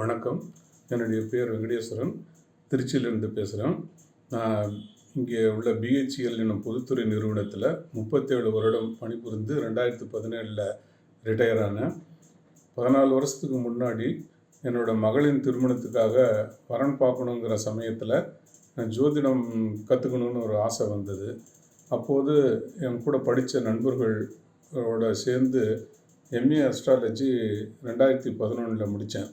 வணக்கம். என்னுடைய பேர் வெங்கடேஸ்வரன். திருச்சியிலிருந்து பேசுகிறேன் நான் இங்கே உள்ள பிஹெச்எல் என்னும் பொதுத்துறை நிறுவனத்தில் முப்பத்தேழு வருடம் பணிபுரிந்து ரெண்டாயிரத்து பதினேழில் ரிட்டையர் ஆனேன். பதினாலு வருஷத்துக்கு முன்னாடி என்னோட மகளின் திருமணத்துக்காக வரன் பார்க்கணுங்கிற சமயத்தில் நான் ஜோதிடம் கற்றுக்கணுன்னு ஒரு ஆசை வந்தது. அப்போது என் கூட படித்த நண்பர்களோட சேர்ந்து எம்ஏ அஸ்ட்ராலஜி ரெண்டாயிரத்தி பதினொன்றில் முடித்தேன்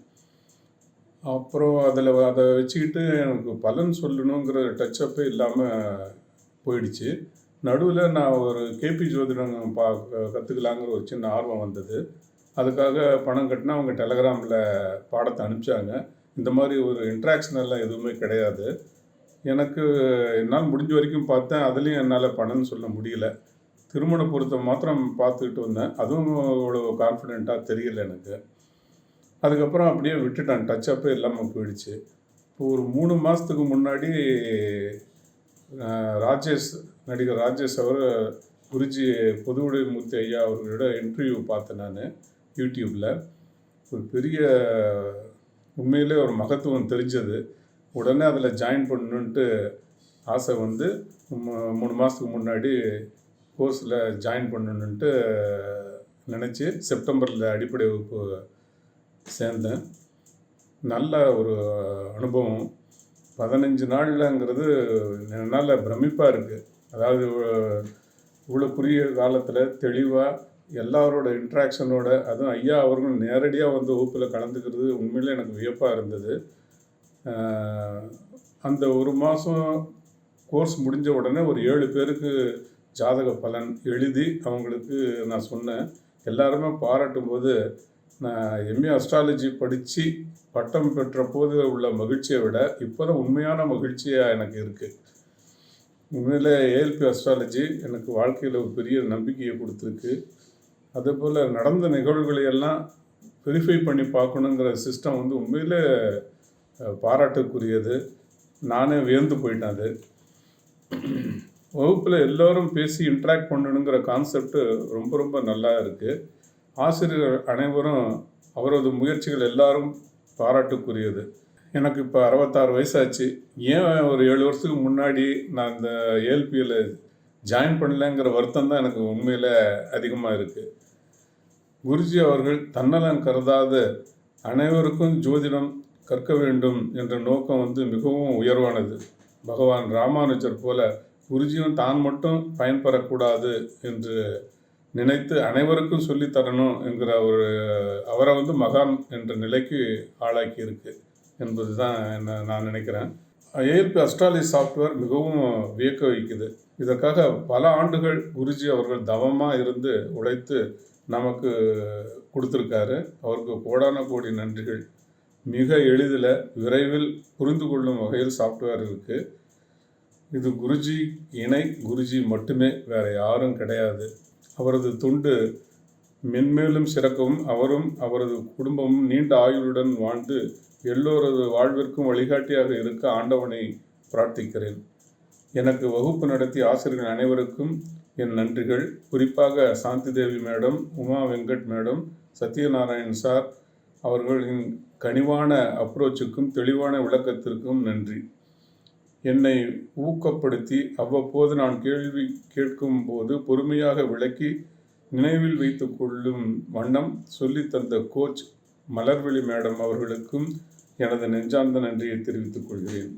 அப்புறம் அதில் அதை வச்சுக்கிட்டு எனக்கு பலன் சொல்லணுங்கிற டச்சப்பே இல்லாமல் போயிடுச்சு. நடுவில் நான் ஒரு கேபி ஜோதிடம் பா கற்றுக்கலாங்கிற ஒரு சின்ன ஆர்வம் வந்தது. அதுக்காக பணம் கட்டினா அவங்க டெலகிராமில் பாடத்தை அனுப்பிச்சாங்க. இந்த மாதிரி ஒரு இன்ட்ராக்ஷன் எல்லாம் எதுவுமே கிடையாது. எனக்கு என்னால் முடிஞ்ச வரைக்கும் பார்த்தேன். அதுலேயும் என்னால் பணம்னு சொல்ல முடியல. திருமண பொருத்தம் மாத்திரம் பார்த்துக்கிட்டு வந்தேன். அதுவும் அவ்வளோ கான்ஃபிடெண்ட்டாக தெரியல எனக்கு. அதுக்கப்புறம் அப்படியே விட்டுட்டேன். டச் அப்பே இல்லாமல் போயிடுச்சு. இப்போ ஒரு மூணு மாதத்துக்கு முன்னாடி ராஜேஷ் நடிகர் ராஜேஷ் அவர் குருஜி பொதுவுடைமூர்த்தி ஐயா அவர்களோட இன்டர்வியூ பார்த்தேன் நான் யூடியூப்பில் ஒரு பெரிய உண்மையிலே ஒரு மகத்துவம் தெரிஞ்சது. உடனே அதில் ஜாயின் பண்ணணுன்ட்டு ஆசை வந்து மூணு மாதத்துக்கு முன்னாடி கோர்ஸில் ஜாயின் பண்ணணுன்ட்டு நினச்சி செப்டம்பரில் அடிப்படை வகுப்பு சேர்ந்தேன். நல்ல ஒரு அனுபவம். பதினஞ்சு நாள்லங்கிறது என்னால் பிரமிப்பாக இருக்குது அதாவது இவ்வளோ குறுகிய காலத்தில் தெளிவாக எல்லாரோட இன்ட்ராக்ஷனோட அதுவும் ஐயா அவர்கள் நேரடியாக வந்து வகுப்பில் கலந்துக்கிறது உண்மையிலே எனக்கு வியப்பாக இருந்தது. அந்த ஒரு மாதம் கோர்ஸ் முடிஞ்ச உடனே ஒரு ஏழு பேருக்கு ஜாதக பலன் எழுதி அவங்களுக்கு நான் சொன்னேன். எல்லாருமே பாராட்டும் போது நான் எம்ஏ அஸ்ட்ராலஜி படித்து பட்டம் பெற்ற போது உள்ள மகிழ்ச்சியை விட இப்போ தான் உண்மையான மகிழ்ச்சியாக எனக்கு இருக்குது உண்மையில் ஏஎல்பி அஸ்ட்ராலஜி எனக்கு வாழ்க்கையில் ஒரு பெரிய நம்பிக்கையை கொடுத்துருக்கு. அதே போல் நடந்த நிகழ்வுகளையெல்லாம் வெரிஃபை பண்ணி பார்க்கணுங்கிற சிஸ்டம் வந்து உண்மையில் பாராட்டுக்குரியது. நானே வியந்து போயிட்டேன் அது. வகுப்பில் எல்லோரும் பேசி இன்ட்ராக்ட் பண்ணணுங்கிற கான்செப்ட் ரொம்ப ரொம்ப நல்லா இருக்குது ஆசிரியர் அனைவரும் அவரது முயற்சிகள் எல்லாரும் பாராட்டுக்குரியது. எனக்கு இப்போ அறுபத்தாறு வயசாச்சு. ஏன் ஒரு ஏழு வருஷத்துக்கு முன்னாடி நான் இந்த ஏஎல்பியில் ஜாயின் பண்ணலங்கிற வருத்தம் தான் எனக்கு உண்மையில் அதிகமாக இருக்குது குருஜி அவர்கள் தன்னலம் கருதாத அனைவருக்கும் ஜோதிடம் கற்க வேண்டும் என்ற நோக்கம் வந்து மிகவும் உயர்வானது. பகவான் ராமானுஜர் போல குருஜியும் தான் மட்டும் பயன்பெறக்கூடாது என்று நினைத்து அனைவருக்கும் சொல்லி தரணும் என்கிற ஒரு அவரை வந்து மகான் என்ற நிலைக்கு ஆளாக்கி இருக்கு என்பது தான் என்ன நான் நினைக்கிறேன். ஏஎல்பி அஸ்ட்ராலஜி சாஃப்ட்வேர் மிகவும் வியக்க வைக்குது. இதற்காக பல ஆண்டுகள் குருஜி அவர்கள் தவமாக இருந்து உழைத்து நமக்கு கொடுத்துருக்காரு. அவருக்கு கோடான கோடி நன்றிகள். மிக எளிதில் விரைவில் புரிந்து கொள்ளும் வகையில் சாஃப்ட்வேர் இருக்குது இது குருஜி இணை குருஜி மட்டுமே வேறு யாரும் கிடையாது. அவரது துண்டு மென்மேலும் சிறக்கவும் அவரும் அவரது குடும்பமும் நீண்ட ஆயுளுடன் வாழ்ந்து எல்லோரது வாழ்விற்கும் வழிகாட்டியாக இருக்க ஆண்டவனை பிரார்த்திக்கிறேன். எனக்கு வகுப்பு நடத்திய ஆசிரியர்கள் அனைவருக்கும் என் நன்றிகள். குறிப்பாக Shanti Devi madam Uma Venkat madam Satyanarayan sir அவர்களின் கனிவான அப்ரோச்சுக்கும் தெளிவான விளக்கத்திற்கும் நன்றி. என்னை ஊக்கப்படுத்தி அவ்வப்போது நான் கேள்வி கேட்கும் போது பொறுமையாக விளக்கி நினைவில் வைத்து கொள்ளும் வண்ணம் சொல்லி தந்த கோச் மலர்விழி மேடம் அவர்களுக்கும் எனது நெஞ்சார்ந்த நன்றியை தெரிவித்துக் கொள்கிறேன்.